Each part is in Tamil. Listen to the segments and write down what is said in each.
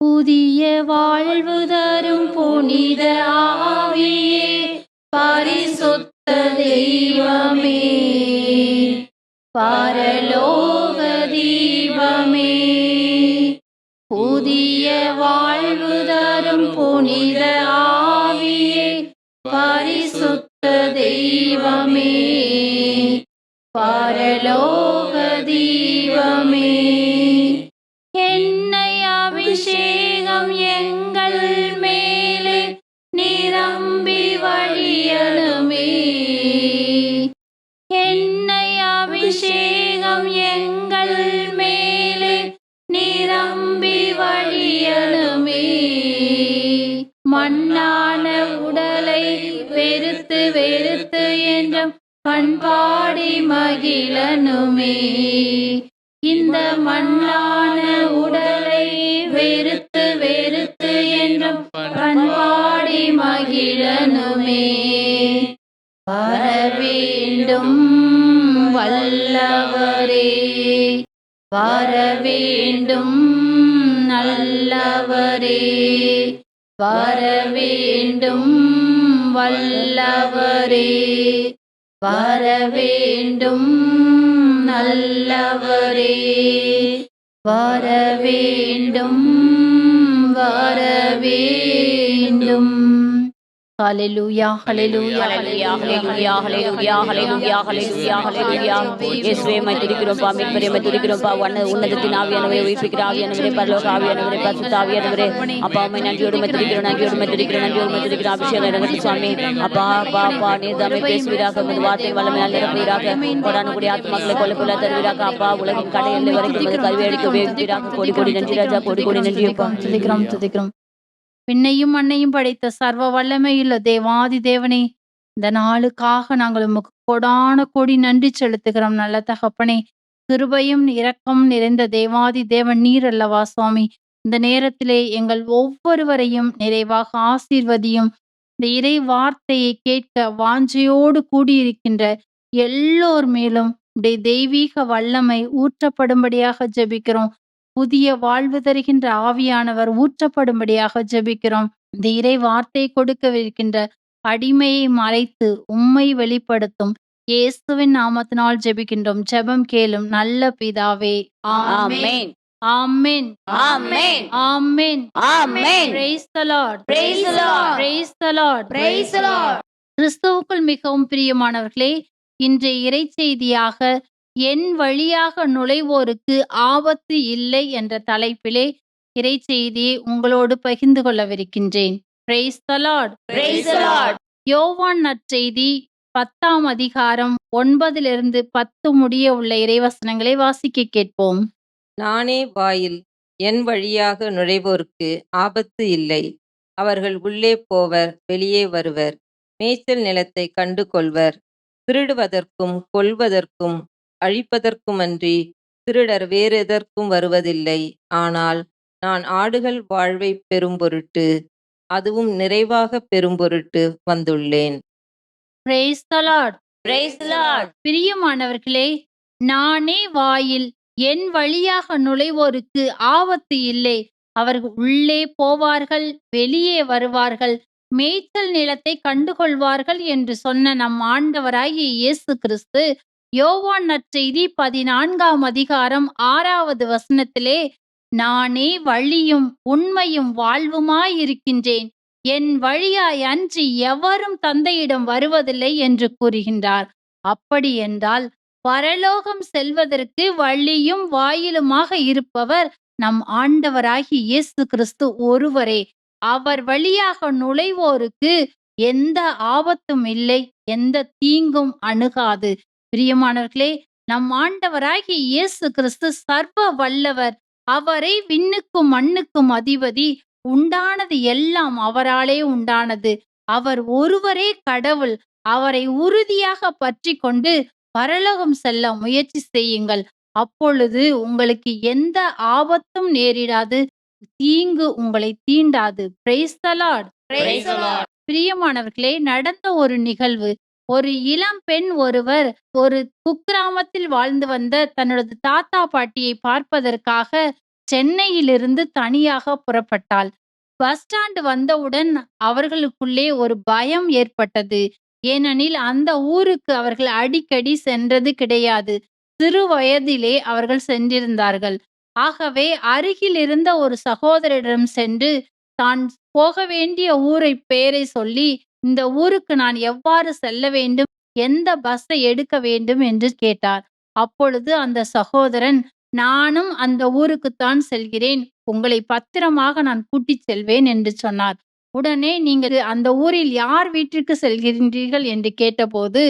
புதிய வாழ்வு தரும் புனித ஆவியே பரிசுத்த வரவேண்டும் வல்லவரே. வரவேண்டும் நல்லவரே. வரவேண்டும் வல்லவரே. வரவேண்டும் நல்லவரே. வரவேண்டும் வர hallelujah hallelujah Hallelujah, hallelujah, hallelujah, hallelujah, hallelujah, hallelujah. இயேசுவே மை துதிக்கிறோம்ப்பா மீட்பரே மை துதிக்கிறோம்ப்பா வண்ண உன்னதத்தின் ஆவியானவரே உயிர்ப்பிக்கிற ஆவியானவரே பரலோக ஆவியானவரே பரிசுத்த ஆவியானவரே அப்பா உம்மை நன்றியோடு மை துதிக்கிறோம் நன்றியோடு மை துதிக்கிறோம் நன்றியோடு மை துதிக்கிறோம் அபிஷேகம் இறங்கட்டும் சுவாமி அப்பா அப்பா அப்பா நீர் தாமே பேசுவீராக உமது வார்த்தை வல்லமையால் நிரப்புவீராக கொடான கூடிய ஆத்மாக்களை கொலை கொள்ள தருவீராக அப்பா உலகின் கடையில் வரைக்கும் கல்வி அளிக்க உபயோகிப்பீராக கோடி கோடி நன்றி ராஜா கோடி கோடி நன்றி அப்பா துதிக்கிறோம் துதிக்கிறோம் விண்ணையும் மண்ணையும் படைத்த சர்வ வல்லமையுள்ள தேவாதி தேவனே இந்த நாளுக்காக நாங்கள் உமக்கு கொடான கொடி நன்றி செலுத்துகிறோம் நல்ல தகப்பனே. கிருபையும் இரக்கம் நிறைந்த தேவாதி தேவன் நீர் அல்லவா சுவாமி? இந்த நேரத்திலே எங்கள் ஒவ்வொருவரையும் நிறைவாக ஆசீர்வதியும் இந்த இறை வார்த்தையை கேட்க வாஞ்சையோடு கூடியிருக்கின்ற எல்லோர் மேலும் உடைய தெய்வீக வல்லமை ஊற்றப்படும்படியாக ஜெபிக்கிறோம். புதிய வாழ்வு தருகின்ற ஆவியானவர் ஊற்றப்படும்படியாக ஜெபிக்கிறோம். இந்த இறை வார்த்தை கொடுக்கவிருக்கின்ற அடிமையை மறைத்து உம்மை வெளிப்படுத்தும். இயேசுவின் நாமத்தினால் ஜெபிக்கின்றோம். ஜெபம் கேளும் நல்ல பிதாவே. ஆமென். ஆமென். ஆமென். ஆமென். ஆமென். Praise the Lord. Praise the Lord. Praise the Lord. Praise the Lord. கிறிஸ்துவுக்குள் மிகவும் பிரியமானவர்களே இன்றைய இறைச்செய்தியாக என் வழியாக நுழைவோருக்கு ஆபத்து இல்லை என்ற தலைப்பிலே இறைச்செய்தியை உங்களோடு பகிர்ந்து கொள்ளவிருக்கின்றேன். Praise the Lord. Praise the Lord. யோவான் நற்செய்தி பத்தாம் அதிகாரம் ஒன்பதிலிருந்து பத்து முடிய உள்ள இறைவசனங்களை வாசிக்க கேட்போம். நானே வாயில் என் வழியாக நுழைவோருக்கு ஆபத்து இல்லை. அவர்கள் உள்ளே போவர் வெளியே வருவர். மேய்ச்சல் நிலத்தை கண்டு கொள்வர் திருடுவதற்கும் கொல்வதற்கும் அழிப்பதற்குமன்றி திருடர் வேறெதற்கும் வருவதில்லை ஆனால் நான் ஆடுகள் வாழ்வை பெறும் பொருட்டு அதுவும் நிறைவாக பெறும் பொருட்டு வந்துள்ளேன் Praise the Lord. Praise the Lord. பிரியமானவர்களே நானே வாயில் என் வழியாக நுழைவோருக்கு ஆபத்து இல்லை அவர்கள் உள்ளே போவார்கள் வெளியே வருவார்கள் மேய்ச்சல் நிலத்தை கண்டுகொள்வார்கள் என்று சொன்ன நம் ஆண்டவராகிய இயேசு கிறிஸ்து யோவான் நற்செய்தி பதினான்காம் அதிகாரம் ஆறாவது வசனத்திலே நானே வழியும் உண்மையும் வாழ்வுமாயிருக்கின்றேன். என் வழியாய் அன்றி எவரும் தந்தையிடம் வருவதில்லை என்று கூறுகின்றார். அப்படி என்றால் பரலோகம் செல்வதற்கு வழியும் வாயிலுமாக இருப்பவர் நம் ஆண்டவராகி இயேசு கிறிஸ்து ஒருவரே. அவர் வழியாக நுழைவோருக்கு எந்த ஆபத்தும் இல்லை எந்த தீங்கும் அணுகாது. பிரியமானவர்களே நம் ஆண்டவராகி இயேசு கிறிஸ்து சர்வ வல்லவர். அவரை விண்ணுக்கும் மண்ணுக்கும் அதிபதி. உண்டானது எல்லாம் அவராலே உண்டானது. அவர் ஒருவரே கடவுள். அவரை உறுதியாக பற்றி கொண்டு பரலோகம் செல்ல முயற்சி செய்யுங்கள். அப்பொழுது உங்களுக்கு எந்த ஆபத்தும் நேரிடாது. தீங்கு உங்களை தீண்டாது. பிரியமானவர்களே நடந்த ஒரு நிகழ்வு. ஒரு இளம் பெண் ஒருவர் ஒரு குக்கிராமத்தில் வாழ்ந்து வந்த தன்னோட தாத்தா பாட்டியை பார்ப்பதற்காக சென்னையிலிருந்து தனியாக புறப்பட்டாள். பஸ் ஸ்டாண்ட் வந்தவுடன் அவர்களுக்குள்ளே ஒரு பயம் ஏற்பட்டது. ஏனெனில் அந்த ஊருக்கு அவர்கள் அடிக்கடி சென்றது கிடையாது. சிறு வயதிலே அவர்கள் சென்றிருந்தார்கள். ஆகவே அருகில் இருந்த ஒரு சகோதரரிடம் சென்று தான் போக வேண்டிய ஊரை பெயரை சொல்லி இந்த ஊருக்கு நான் எவ்வாறு செல்ல வேண்டும்? எந்த பஸ்ஸை எடுக்க வேண்டும்? என்று கேட்டார். அப்பொழுது அந்த சகோதரன் நானும் அந்த ஊருக்குத்தான் செல்கிறேன். உங்களை பத்திரமாக நான் கூட்டிச் செல்வேன் என்று சொன்னார். உடனே நீங்கள் அந்த ஊரில் யார் வீட்டிற்கு செல்கின்றீர்கள்? என்று கேட்டபோது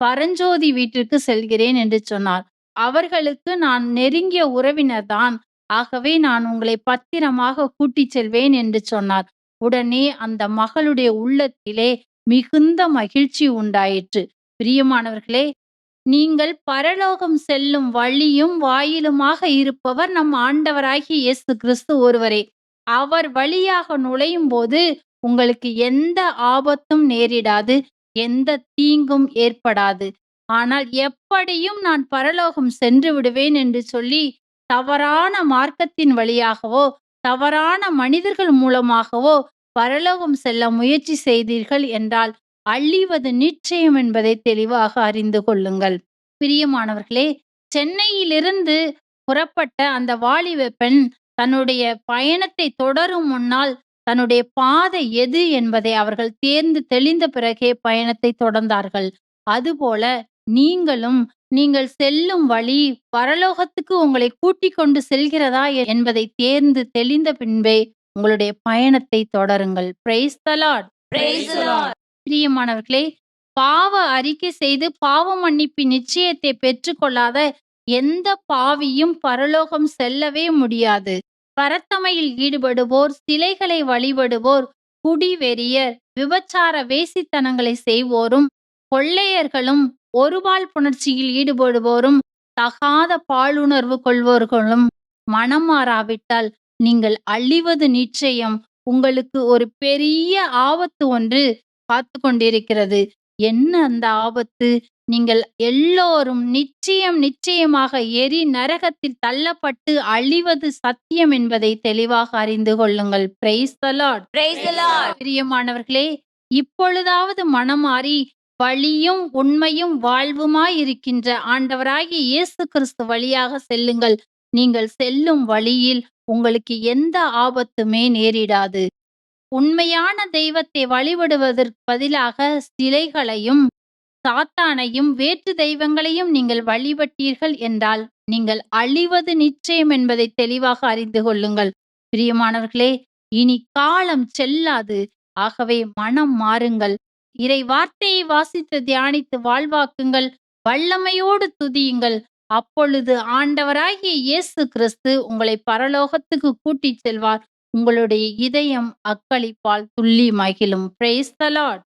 பரஞ்சோதி வீட்டிற்கு செல்கிறேன் என்று சொன்னார். அவர்களுக்கு நான் நெருங்கிய உறவினர்தான். ஆகவே நான் உங்களை பத்திரமாக கூட்டிச் செல்வேன் என்று சொன்னார். உடனே அந்த மகளுடைய உள்ளத்திலே மிகுந்த மகிழ்ச்சி உண்டாயிற்று. பிரியமானவர்களே நீங்கள் பரலோகம் செல்லும் வழியும் வாயிலுமாக இருப்பவர் நம் ஆண்டவராகிய இயேசு கிறிஸ்து ஒருவரே. அவர் வழியாக நுழையும் போது உங்களுக்கு எந்த ஆபத்தும் நேரிடாது எந்த தீங்கும் ஏற்படாது. ஆனால் எப்படியும் நான் பரலோகம் சென்று விடுவேன் என்று சொல்லி தவறான மார்க்கத்தின் வழியாகவோ தவறான மனிதர்கள் மூலமாகவோ பரலோகம் செல்ல முயற்சி செய்தீர்கள் என்றால் அழிவது நிச்சயம் என்பதை தெளிவாக அறிந்து கொள்ளுங்கள். பிரியமானவர்களே சென்னையிலிருந்து புறப்பட்ட அந்த வாலிப பெண் தன்னுடைய பயணத்தை தொடரும் முன்னால் தன்னுடைய பாதை எது என்பதை அவர்கள் தேர்ந்து தெளிந்த பிறகே பயணத்தை தொடர்ந்தார்கள். அதுபோல நீங்களும் நீங்கள் செல்லும் வழி பரலோகத்துக்கு உங்களை கூட்டிக் கொண்டு செல்கிறதா என்பதை தேர்ந்து தெளிந்த பின்பே உங்களுடைய பயணத்தை தொடருங்கள். Praise the lord Praise the Lord. பிரியமானவர்களே பாவ அறிக்கை செய்து பாவ மன்னிப்பு நிச்சயத்தை பெற்றுக்கொள்ளாத எந்த பாவியும் பரலோகம் செல்லவே முடியாது. பரத்தமையில் ஈடுபடுவோர் சிலைகளை வழிபடுவோர் குடிவெறியர் விபச்சார வேசித்தனங்களை செய்வோரும் கொள்ளையர்களும் ஒருபால் புணர்ச்சியில் ஈடுபடுவோரும் தகாத பாலுணர்வு கொள்வோர்களும் மனம் மாறாவிட்டால் நீங்கள் அழிவது நிச்சயம். உங்களுக்கு ஒரு பெரிய ஆபத்து ஒன்று காத்து கொண்டிருக்கிறது. என்ன அந்த ஆபத்து? நீங்கள் எல்லோரும் நிச்சயம் நிச்சயமாக எரி நரகத்தில் தள்ளப்பட்டு அழிவது சத்தியம் என்பதை தெளிவாக அறிந்து கொள்ளுங்கள். பிரியமானவர்களே இப்பொழுதாவது மனமாறி வழியும் உண்மையும் வாழ்வுமாய் இருக்கின்ற ஆண்டவராகிய இயேசு கிறிஸ்து வழியாக செல்லுங்கள். நீங்கள் செல்லும் வழியில் உங்களுக்கு எந்த ஆபத்துமே நேரிடாது. உண்மையான தெய்வத்தை வழிபடுவதற்கு பதிலாக சிலைகளையும் சாத்தானையும் வேற்று தெய்வங்களையும் நீங்கள் வழிபட்டீர்கள் என்றால் நீங்கள் அழிவது நிச்சயம் என்பதை தெளிவாக அறிந்து கொள்ளுங்கள். பிரியமானவர்களே இனி காலம் செல்லாது. ஆகவே மனம் மாறுங்கள். இறை வார்த்தையை வாசித்து தியானித்து வாழ்வாக்குங்கள். வல்லமையோடு துதியுங்கள். அப்பொழுது ஆண்டவராகிய இயேசு கிறிஸ்து உங்களை பரலோகத்துக்கு கூட்டிச் செல்வார். உங்களுடைய இதயம் அக்களிப்பால் துள்ளி மகிழும். Praise the lord.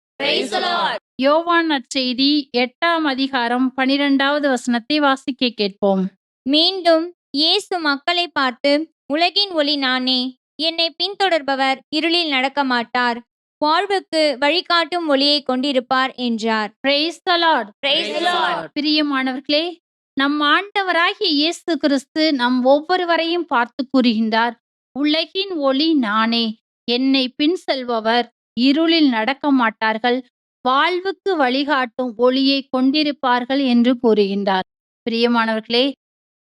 யோவான் நற்செய்தி எட்டாம் அதிகாரம் பனிரெண்டாவது வசனத்தை வாசிக்க கேட்போம். மீண்டும் இயேசு மக்களை பார்த்து உலகின் ஒளி நானே என்னை பின்தொடர்பவர் இருளில் நடக்க மாட்டார் வாழ்வுக்கு வழிகாட்டும் ஒளியை கொண்டிருப்பார் என்றார். Praise the lord Praise the Lord. பிரியமானவர்களே நம் ஆண்டவராகிய இயேசு கிறிஸ்து நம் ஒவ்வொருவரையும் பார்த்து கூறுகின்றார். உலகின் ஒளி நானே என்னை பின் செல்பவர் இருளில் நடக்க மாட்டார்கள் வாழ்வுக்கு வழிகாட்டும் ஒளியை கொண்டிருப்பார்கள் என்று கூறுகின்றார். பிரியமானவர்களே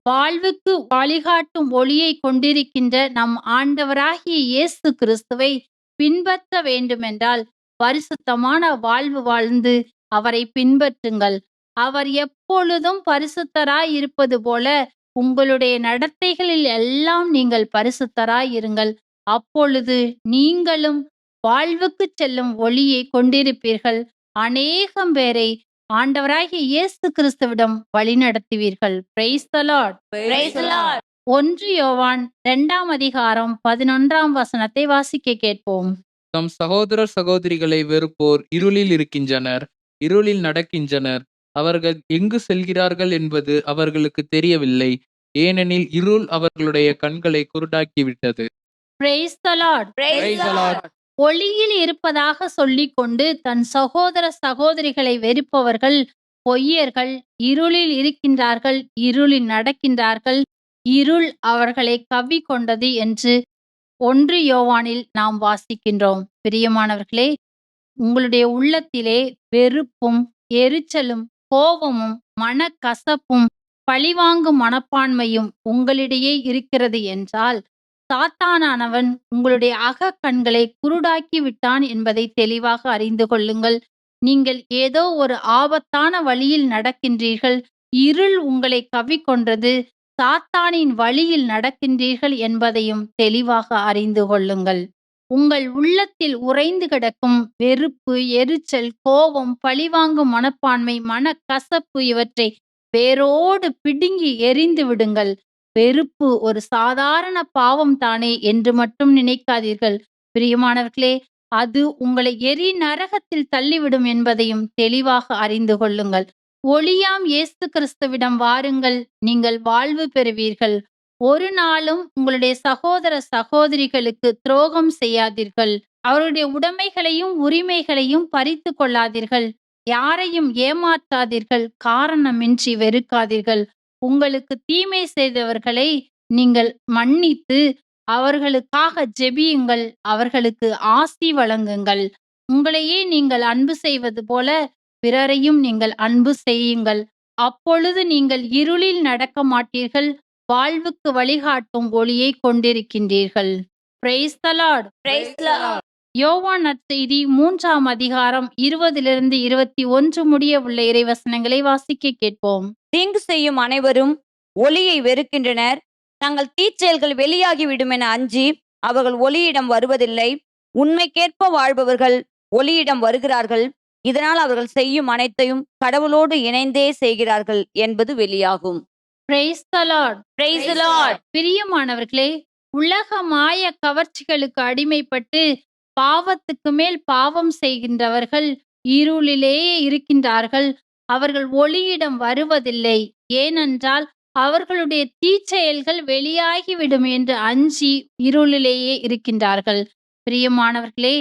வாழ்வுக்கு வழிகாட்டும் ஒளியை கொண்டிருக்கின்ற நம் ஆண்டவராகிய இயேசு கிறிஸ்துவை பின்பற்ற வேண்டுமென்றால் பரிசுத்தமான வாழ்வு வாழ்ந்து அவரை பின்பற்றுங்கள். அவர் எப்பொழுதும் பரிசுத்தராய் இருப்பது போல உங்களுடைய நடத்தைகளில் எல்லாம் நீங்கள் பரிசுத்தராய் இருங்கள். அப்பொழுது நீங்களும் வாழ்வுக்கு செல்லும் ஒளியை கொண்டிருப்பீர்கள். அநேகம் பேரை ஆண்டவராகிய இயேசு கிறிஸ்துவிடம் வழிநடத்துவீர்கள். பிரைஸ் த லார்ட் ஒன்று யோவான் இரண்டாம் அதிகாரம் பதினொன்றாம் வசனத்தை வாசிக்க கேட்போம். தம் சகோதரர் சகோதரிகளை வெறுப்போர் இருளில் இருக்கின்றனர் இருளில் நடக்கின்றனர். அவர்கள் எங்கு செல்கிறார்கள் என்பது அவர்களுக்கு தெரியவில்லை ஏனெனில் இருள் அவர்களுடைய கண்களை குருடாக்கிவிட்டது. ஒளியில் இருப்பதாக சொல்லிக்கொண்டு தன் சகோதர சகோதரிகளை வெறுப்பவர்கள் பொய்யர்கள் இருளில் இருக்கின்றார்கள் இருளில் நடக்கின்றார்கள் இருள் அவர்களை கவ்விக்கொண்டது என்று ஒன்று யோவானில் நாம் வாசிக்கின்றோம். பிரியமானவர்களே உங்களுடைய உள்ளத்திலே வெறுப்பும் எரிச்சலும் கோபமும் மனக்கசப்பும் பழிவாங்கும் மனப்பான்மையும் உங்களிடையே இருக்கிறது என்றால் சாத்தானானவன் உங்களுடைய அக கண்களை குருடாக்கி விட்டான் என்பதை தெளிவாக அறிந்து கொள்ளுங்கள். நீங்கள் ஏதோ ஒரு ஆபத்தான வழியில் நடக்கின்றீர்கள். இருள் உங்களை கவ்விக்கொண்டது சாத்தானின் வழியில் நடக்கின்றீர்கள் என்பதையும் தெளிவாக அறிந்து கொள்ளுங்கள். உங்கள் உள்ளத்தில் உறைந்து கிடக்கும் வெறுப்பு எரிச்சல் கோபம் பழிவாங்கும் மனப்பான்மை மனக்கசப்பு இவற்றை வேரோடு பிடுங்கி எறிந்து விடுங்கள். வெறுப்பு ஒரு சாதாரண பாவம் தானே என்று மட்டும் நினைக்காதீர்கள். பிரியமானவர்களே அது உங்களை எரி நரகத்தில் தள்ளிவிடும் என்பதையும் தெளிவாக அறிந்து கொள்ளுங்கள். ஒளியாம் இயேசு கிறிஸ்துவிடம் வாருங்கள் நீங்கள் வாழ்வு பெறுவீர்கள். ஒரு நாளும் உங்களுடைய சகோதர சகோதரிகளுக்கு துரோகம் செய்யாதீர்கள். அவருடைய உடைமைகளையும் உரிமைகளையும் பறித்து கொள்ளாதீர்கள். யாரையும் ஏமாற்றாதீர்கள் காரணமின்றி வெறுக்காதீர்கள். உங்களுக்கு தீமை செய்தவர்களை நீங்கள் மன்னித்து அவர்களுக்காக ஜெபியுங்கள் அவர்களுக்கு ஆசி வழங்குங்கள். உங்களையே நீங்கள் அன்பு செய்வது போல பிறரையும் நீங்கள் அன்பு செய்யுங்கள். அப்பொழுது நீங்கள் இருளில் நடக்க மாட்டீர்கள். வாழ்வுக்கு வழிகாட்டும் ஒளியை கொண்டிருக்கின்றீர்கள். Praise the Lord. Praise the Lord. யோவான் நற்செய்தி மூன்றாம் அதிகாரம் இருபதிலிருந்து இருபத்தி ஒன்று முடிய உள்ள இறைவசனங்களை வாசிக்க கேட்போம். தீங்கு செய்யும் அனைவரும் ஒளியை வெறுக்கின்றனர். தங்கள் தீச்செயல்கள் வெளியாகிவிடும் என அஞ்சி அவர்கள் ஒளியிடம் வருவதில்லை. உண்மைக்கேற்ப வாழ்பவர்கள் ஒளியிடம் வருகிறார்கள். இதனால் அவர்கள் செய்யும் அனைத்தையும் கடவுளோடு இணைந்தே செய்கிறார்கள் என்பது வெளியாகும். Praise the Lord. Praise the Lord. பிரியமானவர்களே உலக மாய கவர்ச்சிகளுக்கு அடிமைப்பட்டு பாவத்துக்கு மேல் பாவம் செய்கின்றவர்கள் இருளிலேயே இருக்கின்றார்கள். அவர்கள் ஒளியிடம் வருவதில்லை. ஏனென்றால் அவர்களுடைய தீச்செயல்கள் வெளியாகிவிடும் என்று அஞ்சி இருளிலேயே இருக்கின்றார்கள். பிரியமானவர்களே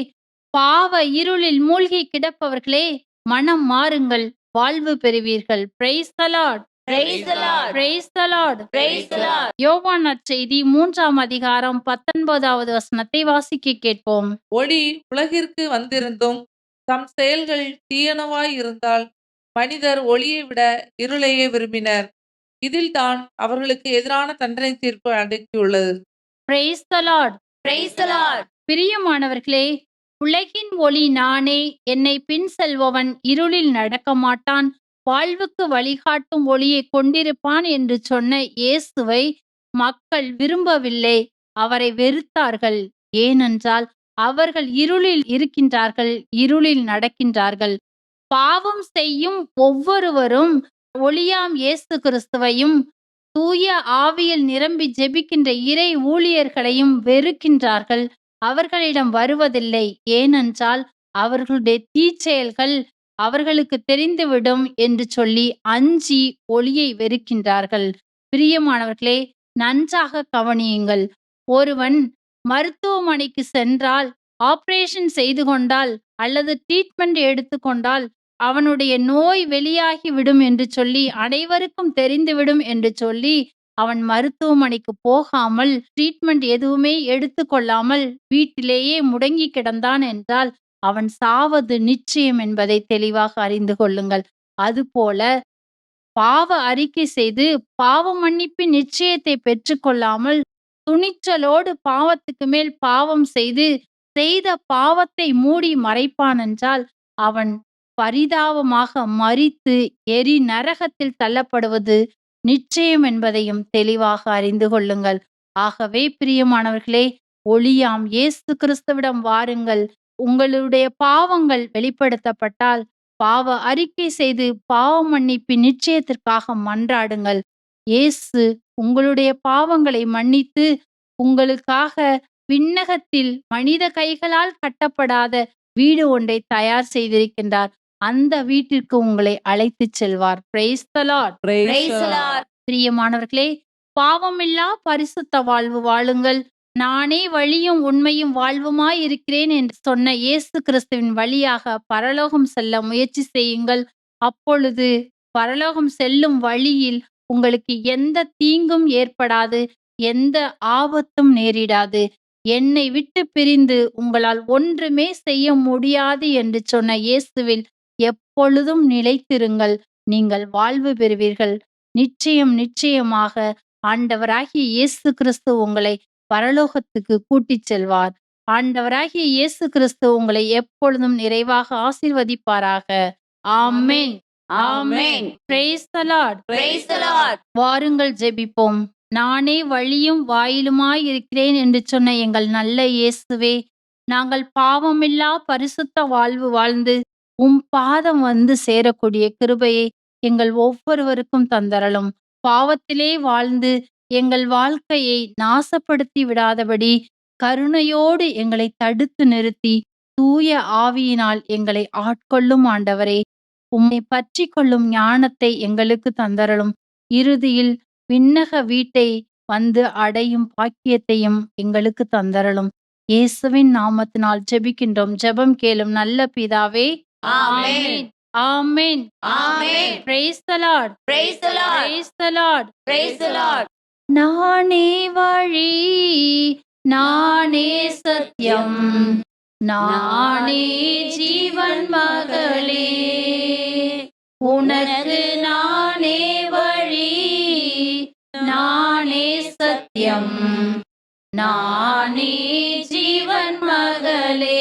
பாவ இருளில் மூழ்கி கிடப்பவர்களே மனம் மாறுங்கள். வாழ்வு பெறுவீர்கள். Praise the lord Praise the Lord. Praise the lord Praise the Lord. யோவான் நற்செய்தி மூன்றாம் அதிகாரம் பத்தொன்பதாவது வசனத்தை வாசிக்க கேட்போம். ஒளி உலகிற்கு வந்திருந்தும் தம் செயல்கள் தீயனவாய் இருந்தால் மனிதர் ஒளியை விட இருளையே விரும்பினர். இதில்தான் அவர்களுக்கு எதிரான தண்டனை தீர்ப்பு Lord. பிரியமானவர்களே உலகின் ஒளி நானே என்னை பின் செல்பவன் இருளில் நடக்க மாட்டான். வாழ்வுக்கு வழிகாட்டும் ஒளியை கொண்டிருப்பான் என்று சொன்ன இயேசுவை மக்கள் விரும்பவில்லை. அவரை வெறுத்தார்கள். ஏனென்றால் அவர்கள் இருளில் இருக்கின்றார்கள் இருளில் நடக்கின்றார்கள். பாவம் செய்யும் ஒவ்வொருவரும் ஒளியாம் இயேசு கிறிஸ்துவையும் தூய ஆவியில் நிரம்பி ஜெபிக்கின்ற இறை ஊழியர்களையும் வெறுக்கின்றார்கள். அவர்களிடம் வருவதில்லை. ஏனென்றால் அவர்களுடைய தீச்செயல்கள் அவர்களுக்கு தெரிந்துவிடும் என்று சொல்லி அஞ்சி ஒளியை வெறுக்கின்றார்கள். பிரியமானவர்களே நன்றாக கவனியுங்கள். ஒருவன் மருத்துவமனைக்கு சென்றால் ஆபரேஷன் செய்து கொண்டால் அல்லது ட்ரீட்மெண்ட் எடுத்துக்கொண்டால் அவனுடைய நோய் வெளியாகிவிடும் என்று சொல்லி அனைவருக்கும் தெரிந்துவிடும் என்று சொல்லி அவன் மருத்துவமனைக்கு போகாமல் ட்ரீட்மெண்ட் எதுவுமே எடுத்துக்கொள்ளாமல் வீட்டிலேயே முடங்கி கிடந்தான் என்றால் அவன் சாவது நிச்சயம் என்பதை தெளிவாக அறிந்து கொள்ளுங்கள். அதுபோல பாவ அறிக்கை செய்து பாவ மன்னிப்பின் நிச்சயத்தை பெற்றுக்கொள்ளாமல் துணிச்சலோடு பாவத்துக்கு மேல் பாவம் செய்து செய்த பாவத்தை மூடி மறைப்பான் என்றால் அவன் பரிதாபமாக மரித்து எரி நரகத்தில் தள்ளப்படுவது நிச்சயம் என்பதையும் தெளிவாக அறிந்து கொள்ளுங்கள். ஆகவே பிரியமானவர்களே ஒளியாம் இயேசு கிறிஸ்துவிடம் வாருங்கள். உங்களுடைய பாவங்கள் வெளிப்படுத்தப்பட்டால் பாவ அறிக்கை செய்து பாவ மன்னிப்பின் நிச்சயத்திற்காக மன்றாடுங்கள். இயேசு உங்களுடைய பாவங்களை மன்னித்து உங்களுக்காக விண்ணகத்தில் மனித கைகளால் கட்டப்படாத வீடு ஒன்றை தயார் செய்திருக்கின்றார். அந்த வீட்டிற்கு உங்களை அழைத்துச் செல்வார். பிரியமானவர்களே பாவமில்லா பரிசுத்த வாழ்வு வாழுங்கள். நானே வழியும் உண்மையும் வாழ்வுமாய் இருக்கிறேன் என்று சொன்ன இயேசு கிறிஸ்துவின் வழியாக பரலோகம் செல்ல முயற்சி செய்யுங்கள். அப்பொழுது பரலோகம் செல்லும் வழியில் உங்களுக்கு எந்த தீங்கும் ஏற்படாது எந்த ஆபத்தும் நேரிடாது. என்னை விட்டு பிரிந்து உங்களால் ஒன்றுமே செய்ய முடியாது என்று சொன்ன இயேசுவில் எப்பொழுதும் நிலைத்திருங்கள். நீங்கள் வாழ்வு பெறுவீர்கள். நிச்சயம் நிச்சயமாக ஆண்டவராகிய இயேசு கிறிஸ்து உங்களை பரலோகத்துக்கு கூட்டிச் செல்வார். ஆண்டவராகிய இயேசு கிறிஸ்து உங்களை எப்பொழுதும் நிறைவாக ஆசீர்வதிப்பாராக. Amen. Amen. Praise the Lord. வாருங்கள் ஜெபிப்போம். நானே வழியும் வாயிலுமாய் இருக்கிறேன் என்று சொன்ன எங்கள் நல்ல இயேசுவே நாங்கள் பாவமில்லா பரிசுத்த வாழ்வு வாழ்ந்து உம் பாதம் வந்து சேரக்கூடிய கிருபையை எங்கள் ஒவ்வொருவருக்கும் தந்தரலும். பாவத்திலே வாழ்ந்து எங்கள் வாழ்க்கையை நாசப்படுத்தி விடாதபடி கருணையோடு எங்களை தடுத்து நிறுத்தி தூய ஆவியினால் எங்களை ஆட்கொள்ளும் ஆண்டவரே. உம்மை பற்றி கொள்ளும் ஞானத்தை எங்களுக்கு தந்தரலும். இறுதியில் விண்ணக வீட்டை வந்து அடையும் பாக்கியத்தையும் எங்களுக்கு தந்தரலும். இயேசுவின் நாமத்தினால் ஜெபிக்கின்றோம். ஜெபம் கேளும் நல்ல பிதாவே Amen. Amen Amen. Praise the Lord Praise the Lord. Praise the Lord Praise the Lord. நானே வழி நானே சத்தியம் நானே ஜீவன் மகளே உனக்கு நானே வழி நானே சத்தியம் நானே ஜீவன் மகளே